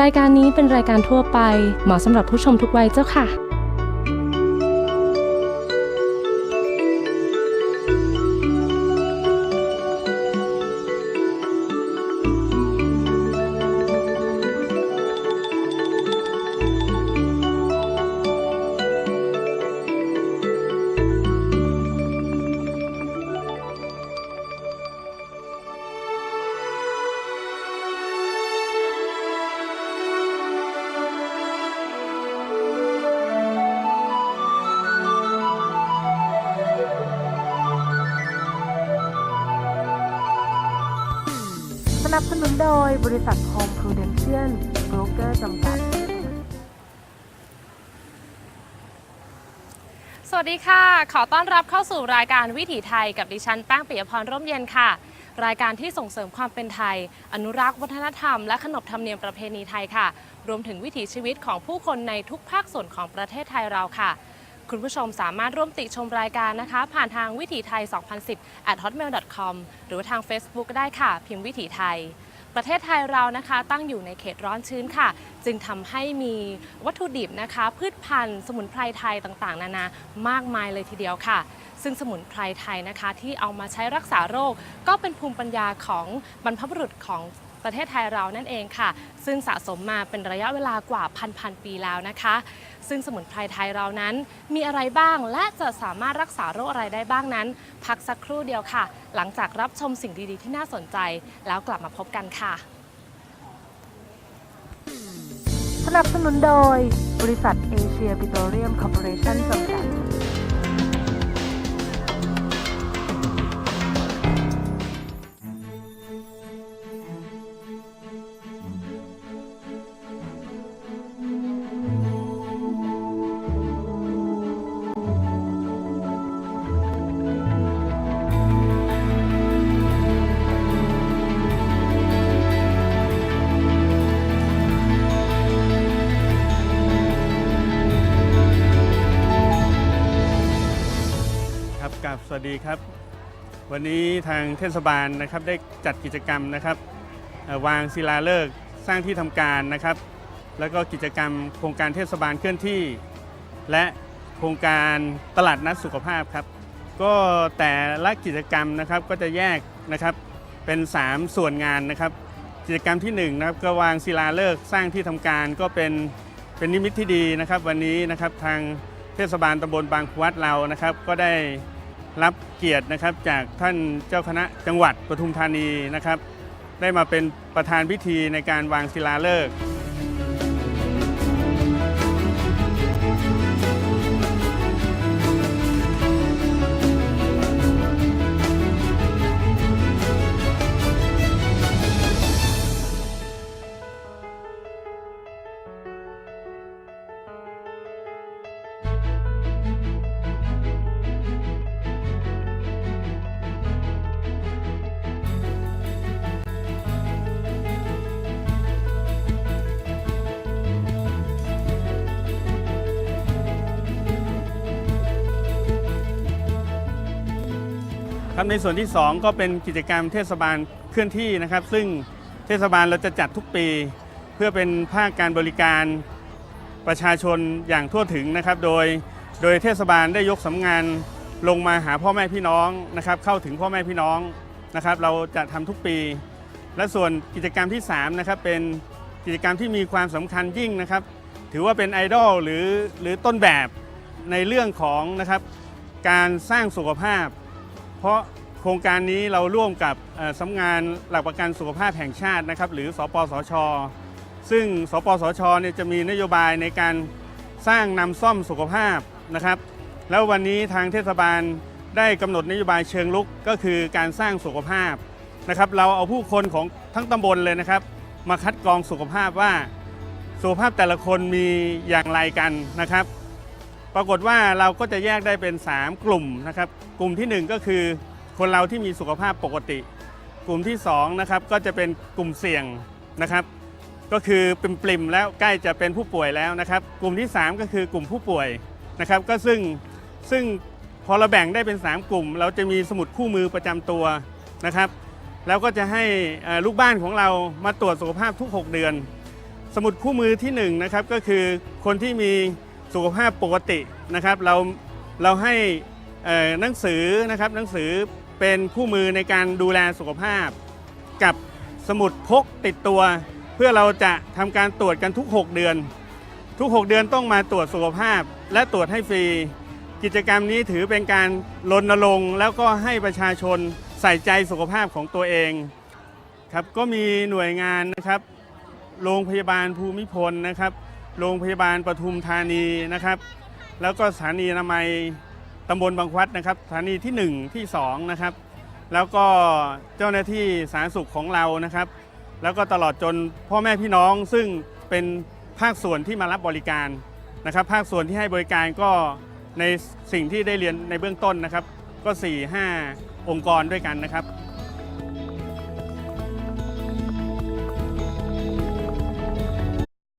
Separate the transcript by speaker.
Speaker 1: รายการนี้เป็นรายการทั่วไปเหมาะสำหรับผู้ชมทุกวัยเจ้าค่ะ
Speaker 2: นับสนุนโดยบริษัท Home Prudential Broker จำกัด
Speaker 1: สวัสดีค่ะ ขอต้อนรับเข้าสู่รายการวิถีไทยกับดิฉันแป้งปิยพรร่มเย็นค่ะ รายการที่ส่งเสริมความเป็นไทย อนุรักษ์วัฒนธรรมและขนบธรรมเนียมประเพณีไทยค่ะ รวมถึงวิถีชีวิตของผู้คนในทุกภาคส่วนของประเทศไทยเราค่ะ คุณผู้ชมสามารถร่วมติชมรายการนะคะ ผ่านทางวิถีไทย 2010 at hotmail.com หรือว่าทาง Facebook ก็ได้ค่ะ พิมพ์วิถีไทย ประเทศไทยเรานะคะตั้งอยู่ในเขตร้อนชื้นค่ะ จึงทำให้มีวัตถุดิบนะคะ พืชพันธุ์ สมุนไพรไทยต่างๆ นานามากมายเลยทีเดียวค่ะ ซึ่งสมุนไพรไทยนะคะ ที่เอามาใช้รักษาโรค ก็เป็นภูมิปัญญาของบรรพบุรุษของ ประเทศไทยเรานั่นเองค่ะ ซึ่งสะสมมาเป็นระยะเวลากว่าพันพันปีแล้วนะคะ ซึ่งสมุนไพรไทยเรานั้นมีอะไรบ้าง และจะสามารถรักษาโรคอะไรได้บ้างนั้น พักสักครู่เดียวค่ะ หลังจากรับชมสิ่งดีๆ ที่น่าสนใจ แล้วกลับมาพบกันค่ะ
Speaker 2: สนับสนุนโดย บริษัทเอเชียปิโตรเลียมคอร์ปอเรชั่นจำกัด
Speaker 3: วัสดีครับ วันนี้ทางเทศบาลนะครับได้จัดกิจกรรมนะครับวางศิลาฤกษ์สร้างที่ทำการนะครับ แล้วก็กิจกรรมโครงการเทศบาลเคลื่อนที่ และโครงการตลาดนัดสุขภาพครับ ก็แต่ละกิจกรรมนะครับก็จะแยกนะครับเป็น 3 ส่วนงานนะครับ กิจกรรมที่1นงนะครับก็วางศิลาฤกษ์สร้างที่ทำการก็เป็นเป็นนิมิตที่ดีนะครับ วันนี้นะครับทางเทศบาลตำบลบางพวัดเรานะครับ ก็ได้ รับเกียรตินะครับจากท่านเจ้าคณะจังหวัดปทุมธานีนะครับ ได้มาเป็นประธานพิธีในการวางศิลาฤกษ์ ครับในส่วนที่ 2 ก็เป็นกิจกรรมเทศบาลเคลื่อนที่นะครับ ซึ่งเทศบาลเราจะจัดทุกปี เพื่อเป็นภาคการบริการประชาชนอย่างทั่วถึงนะครับ โดยโดยเทศบาลได้ยกสำงานลงมาหาพ่อแม่พี่น้องนะครับ เข้าถึงพ่อแม่พี่น้องนะครับ เราจะทำทุกปี และส่วนกิจกรรมที่3นะครับเป็นกิจกรรมที่มีความสำคัญยิ่งนะครับ ถือว่าเป็นไอดอลหรือหรือต้นแบบในเรื่องของนะครับการสร้างสุขภาพ ราะโครงการนี้เราร่วมกับสำนักงานหลักประกันสุขภาพแห่งชาตินะครับ หรือสปสช ซึ่งสปสชเนี่ยจะมีนโยบายในการสร้างนำซ่อมสุขภาพนะครับ แล้ววันนี้ทางเทศบาลได้กำหนดนโยบายเชิงลุกก็คือการสร้างสุขภาพนะครับ เราเอาผู้คนของทั้งตำบลเลยนะครับ มาคัดกรองสุขภาพว่าสุขภาพแต่ละคนมีอย่างไรกันนะครับ ปรากฏว่าเราก็จะแยกได้เป็น 3 กลุ่มนะครับ กลุ่มทีหนึ่1 ก็คือคนเราที่มีสุขภาพปกติ กลุ่มที่2นะครับก็จะเป็นกลุ่มเสี่ยงนะครับ ก็คือปริมแล้วใกล้จะเป็นผู้ป่วยแล้วนะครับ กลุ่มที่ 3 ก็คือกลุ่มผู้ป่วยนะครับ ก็ซึ่งซึ่งพอเราแบ่งได้เป็น 3 กลุ่ม เราจะมีสมุดคู่มือประจำตัวนะครับ แล้วก็จะให้ลูกบ้านของเรามาตรวจสุขภาพทุก 6 เดือน สมุดคู่มือที่หนึ่งนะครับก็คือคนที่มี สุขภาพปกตินะครับเราเราให้หนังสือนะครับหนังสือเป็นคู่มือในการดูแลสุขภาพ กับสมุดพกติดตัว เพื่อเราจะทำการตรวจกันทุก 6 เดือน ทุก 6 เดือนต้องมาตรวจสุขภาพ และตรวจให้ฟรี กิจกรรมนี้ถือเป็นการรณรงค์แล้วก็ให้ประชาชนใส่ใจสุขภาพของตัวเองครับก็มีหน่วยงานนะครับ โรงพยาบาลภูมิพลนะครับ โรงพยาบาลปทุมธานีนะครับ แล้วก็สถานีอนามัยตำบลบางพลัดนะครับสถานีที่ 1 ที่2นะครับแล้วก็เจ้าหน้าที่สาธารณสุขของเรานะครับ แล้วก็ตลอดจนพ่อแม่พี่น้องซึ่งเป็นภาคส่วนที่มารับบริการนะครับ ภาคส่วนที่ให้บริการก็ในสิ่งที่ได้เรียนในเบื้องต้นนะครับ ก็ 4-5 องค์กรด้วยกันนะครับ